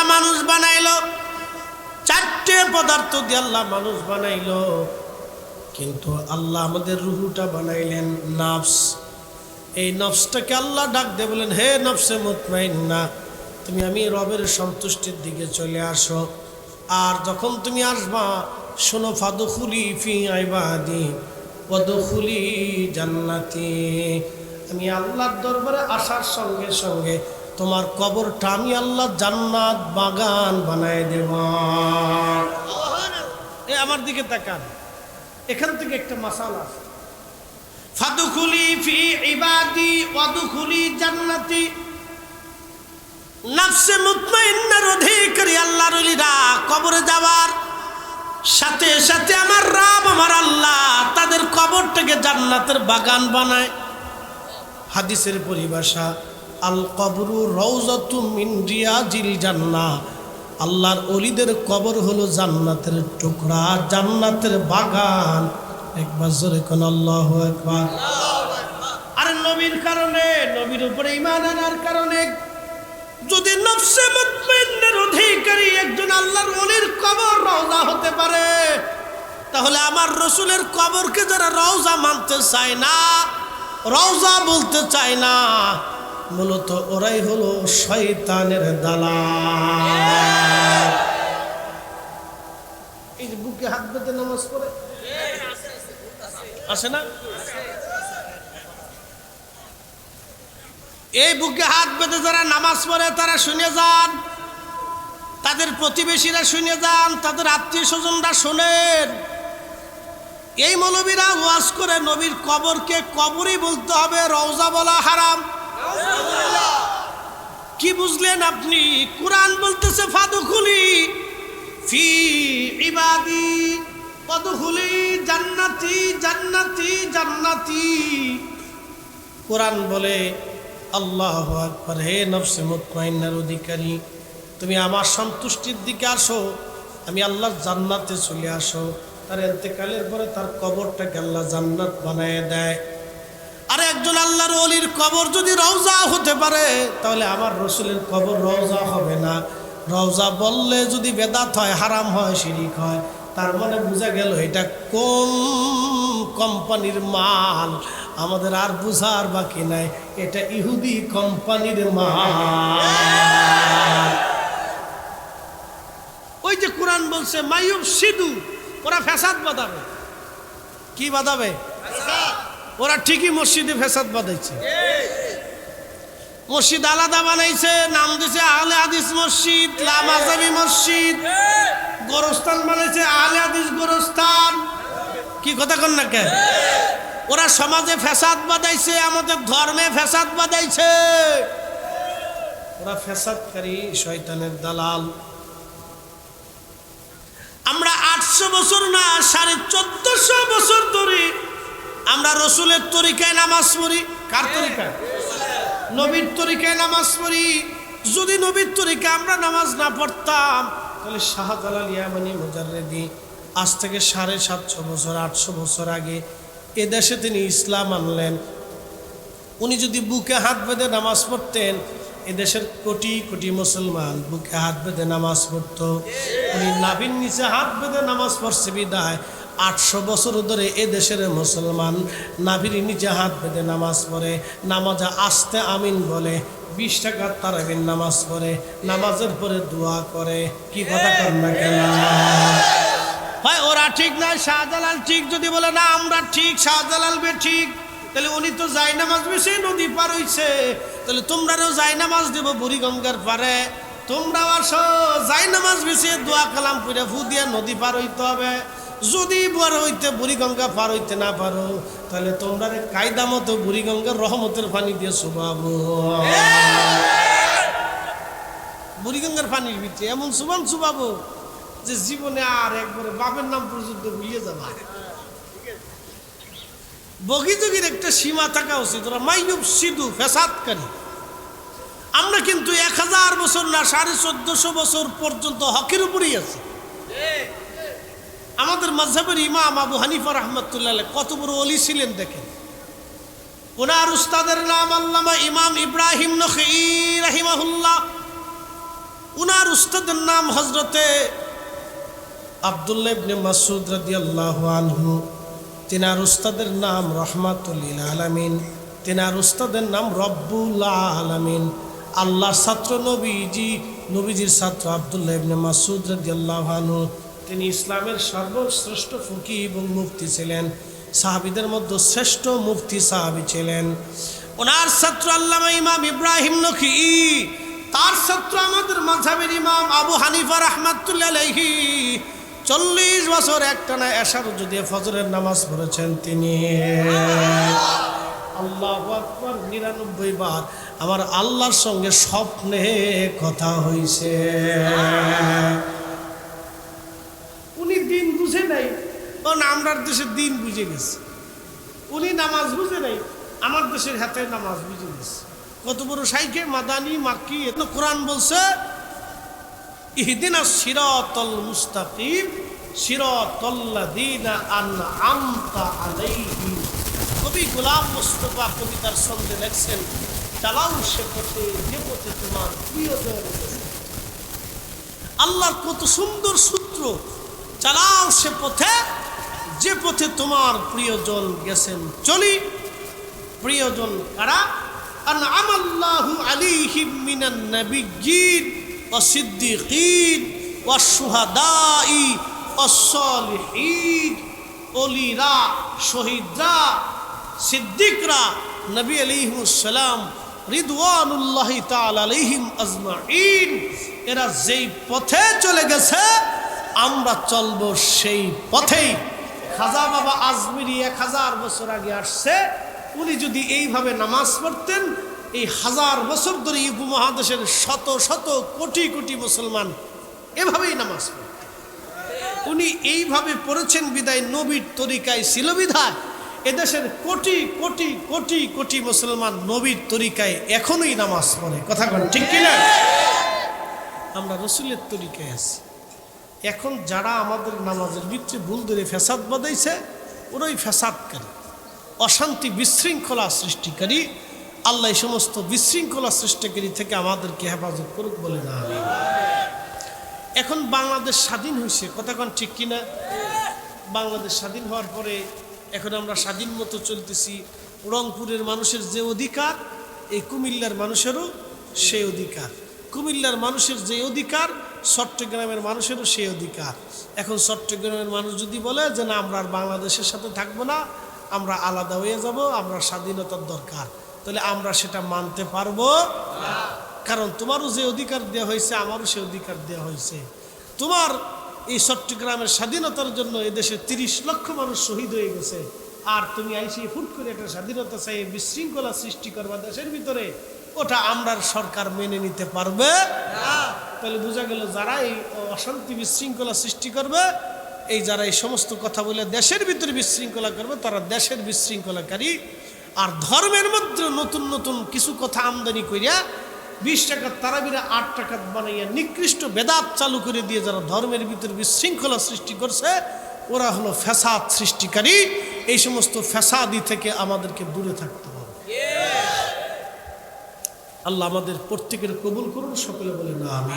আল্লাহ মানুষ বানাইলো, চারটে পদার্থ দিয়ে আল্লাহ মানুষ বানাইলো। কিন্তু আল্লাহ আমাদের রুহুটা বানাইলেন নাফস। এই নফসটাকে আল্লাহ ডাক দিয়ে বলেন, হে নফসে মুতমাইন না তুমি আমি রবের সন্তুষ্টির দিকে চলে আসো। আর যখন তুমি আসবা, শোনো, ফাদুখুলি ফি আইবাদি পদখুলি জান্নাতি। আমি আল্লাহর দরবারে আসার সঙ্গে সঙ্গে তোমার কবরটা আমি আল্লাহ জান্নাত বাগান বানায় দেব। এ আমার দিকে তাকান। এখান থেকে একটা মাসালা আছে। ফাদুখুলি ফি ইবাদি ওয়াদুখুলি জান্নাতি। নাফসে মুতমাইন্নার অধিকারী আল্লাহর ওলিরা কবরে যাওয়ার। সাথে সাথে আমার রাব, আমার আল্লাহ তাদের কবরটাকে জান্নাতের বাগান বানায়। হাদিসের পরিভাষা আল কবরু রৌজতু মিন রিয়াজিল জান্নাহ। আল্লাহর অলিদের কবর হলো জান্নাতের টুকরা, জান্নাতের বাগান। একবার জোরে কোন আল্লাহ আরে নবীর কারণে, নবীর উপরে ইমান আনার কারণে যদি নফসে অধিকারী একজন আল্লাহর অলির কবর রওজা হতে পারে, তাহলে আমার রসুলের কবরকে যারা রওজা মানতে চায় না, রওজা বলতে চায় না। মূলত ওরাই হলো শয়তানের দালাল। এই যে বুকে হাত বেঁধে নামাজ পড়ে। আসে না? এই বুকে হাত বেঁধে যারা নামাজ পড়ে, তারা শুনে যান। তাদের প্রতিবেশীরা শুনে যান, তাদের আত্মীয় স্বজনরা শোনেন। এই মৌলবীরা ওয়াজ করে, নবীর কবরকে কবরই বলতে হবে, রওজা বলা হারাম। কি বুঝলেন আপনি? কোরআন বলতেছে, ফাদুখুলি ফি ইবাদি পদখুলি জান্নাতি জান্নাতি জান্নাতি। কোরআন বলে, আল্লাহ আকবর, হে নফসে মুতমাইন্নার অধিকারী, তুমি আমার সন্তুষ্টির দিকে আসো, আমি আল্লাহর জান্নাতে চলে আসো। তার এতেকালের পরে তার কবরটাকে আল্লাহ জান্নাত বানায় দেয়। আর একজন আল্লাহর অলির কবর যদি রওজা হতে পারে, তাহলে আমার রসুলের কবর রওজা হবে না। রওজা বললে যদি বেদাত হয়, হারাম হয়, শিরিক হয়, তার মানে বোঝা গেল এটা কোন কোম্পানির মাল? আমাদের আর বুঝার বাকি নাই, এটা ইহুদি কোম্পানির মাল। ওই যে কোরআন বলছে মায়ুব সিধু ওরা ফ্যাসাদ বাঁধাবে। কি বাঁধাবে? ওরা ঠিকই মসজিদে ফেসাদ বাঁধাইছে। মসজিদ আলাদা বানাইছে, নাম দিছে আহলে হাদিস মসজিদ লামাজাবি মসজিদ। গোরস্থান বানাইছে আহলে হাদিস গোরস্থান। কি কথা কন না কে? ওরা সমাজে ফ্যাসাদ বাঁধাইছে, আমাদের ধর্মে ফ্যাসাদ বাঁধাইছে। ওরা ফ্যাসাদকারী শয়তানের দালাল। আমরা আটশো বছর না, সাড়ে চোদ্দশো বছর ধরে আমরা রসুলের তরিকায় নামাজ পড়ি। কার তরিকায়? নবীর তরিকায় নামাজ পড়ি। যদি নবীর তরিকা আমরা নামাজ না পড়তাম তাহলে শাহজালাল ইয়ামানি মুজাররেদি আজ থেকে সাড়ে সাতশো বছর আটশো বছর আগে এ দেশে তিনি ইসলাম আনলেন। উনি যদি বুকে হাত বেঁধে নামাজ পড়তেন এদেশের কোটি কোটি মুসলমান বুকে হাত বেঁধে নামাজ পড়তো। উনি নাভির নিচে হাত বেঁধে নামাজ পড়ছে বিদায়। আটশো বছর ধরে এ দেশের মুসলমান নাভির নিচে হাত বেঁধে নামাজ পড়ে। নামাজে আসতে আমিন বলে, বিশ টাকার তারাবিন নামাজ পড়ে, নামাজের পরে দোয়া করে। কি কথা কর না কেন? হয় ওরা ঠিক না, শাহজালাল ঠিক, যদি বলে না, আমরা ঠিক, শাহজালাল বে ঠিক। তাহলে উনি তো যাই নামাজ বেশি, নদী পার হইছে। তাহলে তোমরাও যাই নামাজ দেব বুড়িগঙ্গার পারে। তোমরাও আসো যাই নামাজ বেশি, দোয়া কালাম পুরে ফু দিয়ে নদী পার হইতে হবে। যদি পার হইতে বুড়িগঙ্গা পার হইতে না পারো, তাহলে তোমরা কায়দা মতো বুড়িগঙ্গার রহমতের পানি দিয়ে শুভাবো। বুড়িগঙ্গার পানির ভিতরে এমন সুবান শুভাবো যে জীবনে আর একবারে বাপের নাম পর্যন্ত ভুলিয়ে যাবা। বগিযোগীর একটা সীমা থাকা উচিত। ওরা মাইনুব সিধু ফেসাদকারী। আমরা কিন্তু এক হাজার বছর না, সাড়ে চোদ্দশো বছর পর্যন্ত হকের উপরেই আছি। আমাদের মজাবের ইমাম আবু হানিফা রহমতুল্লাহ কত বড় অলি ছিলেন দেখেন। ওনার উস্তাদের নাম আল্লামা ইমাম ইব্রাহিম রাহিমাহুল্লাহ। উনার উস্তাদের নাম হজরতে আবদুল্লাহ ইবনে মাসুদ রাদিয়াল্লাহু তিনার উস্তাদের নাম রহমাতুল্লিল আলামিন, তিনার উস্তাদের নাম রব্বুল আলামিন। আল্লাহর ছাত্র নবীজি, নবীজির ছাত্র আবদুল্লাহ ইবনে মাসুদ রাদিয়াল্লাহু আনহু। তিনি ইসলামের সর্বশ্রেষ্ঠ ফুকি এবং মুফতি ছিলেন। সাহাবিদের মধ্যে শ্রেষ্ঠ মুফতি সাহাবি ছিলেন। ওনার ছাত্র আল্লামা ইমাম ইব্রাহিম নখি, তার ছাত্র আমাদের মাঝাবের ইমাম আবু হানিফা রহমাতুল্লাহ চল্লিশ বছর একটানা এশার যদি ফজরের নামাজ পড়েছেন তিনি। আল্লাহ আকবর, নিরানব্বই বার আমার আল্লাহর সঙ্গে স্বপ্নে কথা হইছে। উনি দিন বুঝে নাই। কারণ আমরার দেশে দিন বুঝে গেছে। উনি নামাজ বুঝে নাই, আমার দেশের হাতে নামাজ বুঝে গেছে। কত বড় সাইকে মাদানি, মাক্কি, এত কোরআন বলছে ইহদিনা সিরাতল মুস্তাকিম কবি গোলাম মুস্তফা কবিতার সঙ্গে লেখছেন চালাও সে পথে যে পথে তোমার প্রিয়জন আল্লাহর কত সুন্দর সূত্র চালাও সে পথে যে পথে তোমার প্রিয়জন গেছেন চলি। প্রিয়জন কারা? আন আমাল্লাহু আলিহিম মিনান নবী অসিদ্দিকীন অসুহাদাই অসলিহীন অলিরা শহীদরা, সিদ্দিকরা, নবী আলিহসালাম রিদওয়ানুল্লাহ তালিহিম আজমাইন এরা যেই পথে চলে গেছে, আমরা চলব সেই পথেই। খাজা বাবা আজমিরি এক হাজার বছর আগে আসছে, উনি যদি এইভাবে নামাজ পড়তেন এই হাজার বছর ধরে এই উপমহাদেশের শত শত কোটি কোটি মুসলমান এভাবেই নামাজ পড়তেন উনি এইভাবে পড়েছেন বিদায় নবীর তরিকায় ছিল বিধায় এদেশের কোটি কোটি কোটি কোটি মুসলমান নবীর তরিকায় এখনোই নামাজ পড়ে। কথা কন ঠিক কিনা? আমরা রসুলের তরিকায় আছি। এখন যারা আমাদের নামাজের ভিতরে ভুল ধরে ফ্যাসাদ বাদাইছে ওরাই ফ্যাসাদকারী অশান্তি বিশৃঙ্খলা সৃষ্টিকারী আল্লাহ এই সমস্ত বিশৃঙ্খলা সৃষ্টিকারী থেকে আমাদেরকে হেফাজত করুক বলে না এখন বাংলাদেশ স্বাধীন হয়েছে কথাক্ষণ ঠিক কিনা? বাংলাদেশ স্বাধীন হওয়ার পরে এখন আমরা স্বাধীন মতো চলতেছি। রংপুরের মানুষের যে অধিকার, এই কুমিল্লার মানুষেরও সেই অধিকার। কুমিল্লার মানুষের যে অধিকার, চট্টগ্রামের মানুষেরও সেই অধিকার। এখন চট্টগ্রামের মানুষ যদি বলে যে না, আমরা আর বাংলাদেশের সাথে থাকব না, আমরা আলাদা হয়ে যাব, আমরা স্বাধীনতার দরকার। তাহলে আমরা সেটা মানতে পারব কারণ তোমারও যে অধিকার দেওয়া হয়েছে, আমারও সে অধিকার দেওয়া হয়েছে। তোমার এই চট্টগ্রামের স্বাধীনতার জন্য এদেশে তিরিশ লক্ষ মানুষ শহীদ হয়ে গেছে। আর তুমি আইসি ফুট করে একটা স্বাধীনতা চাই বিশৃঙ্খলা সৃষ্টি করবা দেশের ভিতরে, ওটা আমরার সরকার মেনে নিতে পারবে তাহলে বোঝা গেল যারা এই অশান্তি বিশৃঙ্খলা সৃষ্টি করবে, এই যারা এই সমস্ত কথা বলে দেশের ভিতরে বিশৃঙ্খলা করবে, তারা দেশের বিশৃঙ্খলাকারী আর ধর্মের মধ্যে নতুন নতুন কিছু কথা আমদানি করিয়া বিশ টাকার তারাবিরা আট টাকা বানাইয়া নিকৃষ্ট বেদাত চালু করে দিয়ে যারা ধর্মের ভিতরে বিশৃঙ্খলা সৃষ্টি করছে, ওরা হলো ফ্যাসাদ সৃষ্টিকারী। এই সমস্ত ফ্যাসাদি থেকে আমাদেরকে দূরে থাকতে হবে। আল্লাহ আমাদের প্রত্যেকের কবুল করুন, সকলে বলে না আমি